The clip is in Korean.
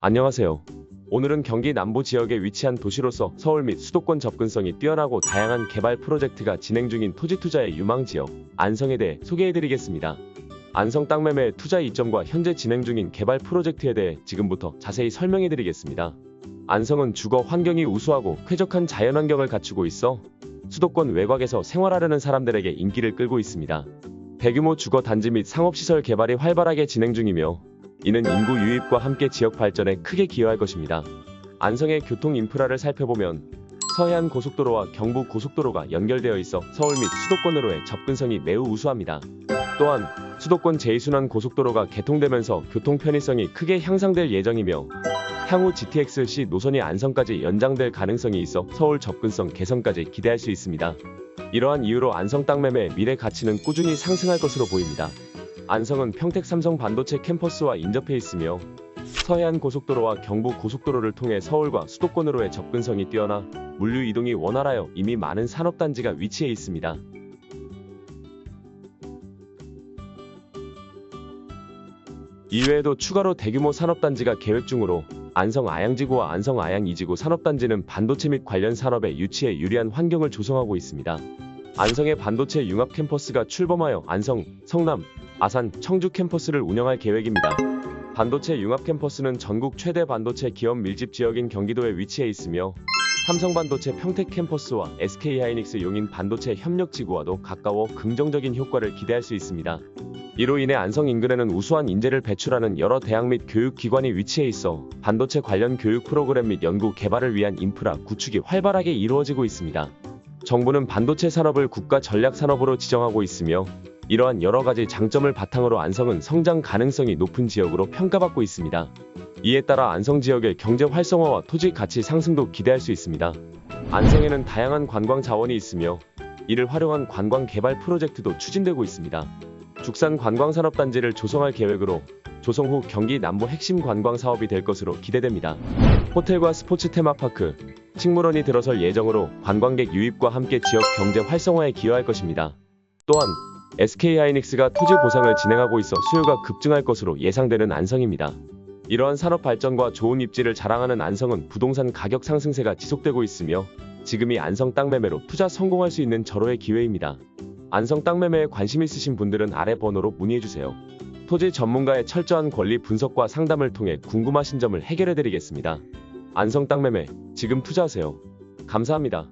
안녕하세요. 오늘은 경기 남부 지역에 위치한 도시로서 서울 및 수도권 접근성이 뛰어나고 다양한 개발 프로젝트가 진행 중인 토지 투자의 유망 지역 안성에 대해 소개해드리겠습니다. 안성 땅 매매 투자 이점과 현재 진행 중인 개발 프로젝트에 대해 지금부터 자세히 설명해드리겠습니다. 안성은 주거 환경이 우수하고 쾌적한 자연환경을 갖추고 있어 수도권 외곽에서 생활하려는 사람들에게 인기를 끌고 있습니다. 대규모 주거 단지 및 상업시설 개발이 활발하게 진행 중이며 이는 인구 유입과 함께 지역 발전에 크게 기여할 것입니다. 안성의 교통 인프라를 살펴보면 서해안 고속도로와 경부 고속도로가 연결되어 있어 서울 및 수도권으로의 접근성이 매우 우수합니다. 또한 수도권 제2순환 고속도로가 개통되면서 교통 편의성이 크게 향상될 예정이며 향후 GTX-C 노선이 안성까지 연장될 가능성이 있어 서울 접근성 개선까지 기대할 수 있습니다. 이러한 이유로 안성 땅 매매의 미래 가치는 꾸준히 상승할 것으로 보입니다. 안성은 평택 삼성 반도체 캠퍼스와 인접해 있으며 서해안 고속도로와 경부 고속도로를 통해 서울과 수도권으로의 접근성이 뛰어나 물류 이동이 원활하여 이미 많은 산업단지가 위치해 있습니다. 이외에도 추가로 대규모 산업단지가 계획 중으로 안성 아양지구와 안성 아양 이지구 산업단지는 반도체 및 관련 산업의 유치에 유리한 환경을 조성하고 있습니다. 안성의 반도체 융합 캠퍼스가 출범하여 안성, 성남, 아산, 청주 캠퍼스를 운영할 계획입니다. 반도체 융합 캠퍼스는 전국 최대 반도체 기업 밀집 지역인 경기도에 위치해 있으며 삼성반도체 평택 캠퍼스와 SK하이닉스 용인 반도체 협력 지구와도 가까워 긍정적인 효과를 기대할 수 있습니다. 이로 인해 안성 인근에는 우수한 인재를 배출하는 여러 대학 및 교육기관이 위치해 있어 반도체 관련 교육 프로그램 및 연구 개발을 위한 인프라 구축이 활발하게 이루어지고 있습니다. 정부는 반도체 산업을 국가 전략 산업으로 지정하고 있으며 이러한 여러 가지 장점을 바탕으로 안성은 성장 가능성이 높은 지역으로 평가받고 있습니다. 이에 따라 안성 지역의 경제 활성화와 토지 가치 상승도 기대할 수 있습니다. 안성에는 다양한 관광 자원이 있으며 이를 활용한 관광 개발 프로젝트도 추진되고 있습니다. 죽산 관광산업단지를 조성할 계획으로 조성 후 경기 남부 핵심 관광 사업이 될 것으로 기대됩니다. 호텔과 스포츠 테마파크, 식물원이 들어설 예정으로 관광객 유입과 함께 지역 경제 활성화에 기여할 것입니다. 또한 SK하이닉스가 토지 보상을 진행하고 있어 수요가 급증할 것으로 예상되는 안성입니다. 이러한 산업 발전과 좋은 입지를 자랑하는 안성은 부동산 가격 상승세가 지속되고 있으며 지금이 안성 땅 매매로 투자 성공할 수 있는 절호의 기회입니다. 안성 땅 매매에 관심 있으신 분들은 아래 번호로 문의해주세요. 토지 전문가의 철저한 권리 분석과 상담을 통해 궁금하신 점을 해결해 드리겠습니다. 안성 땅 매매 지금 투자하세요. 감사합니다.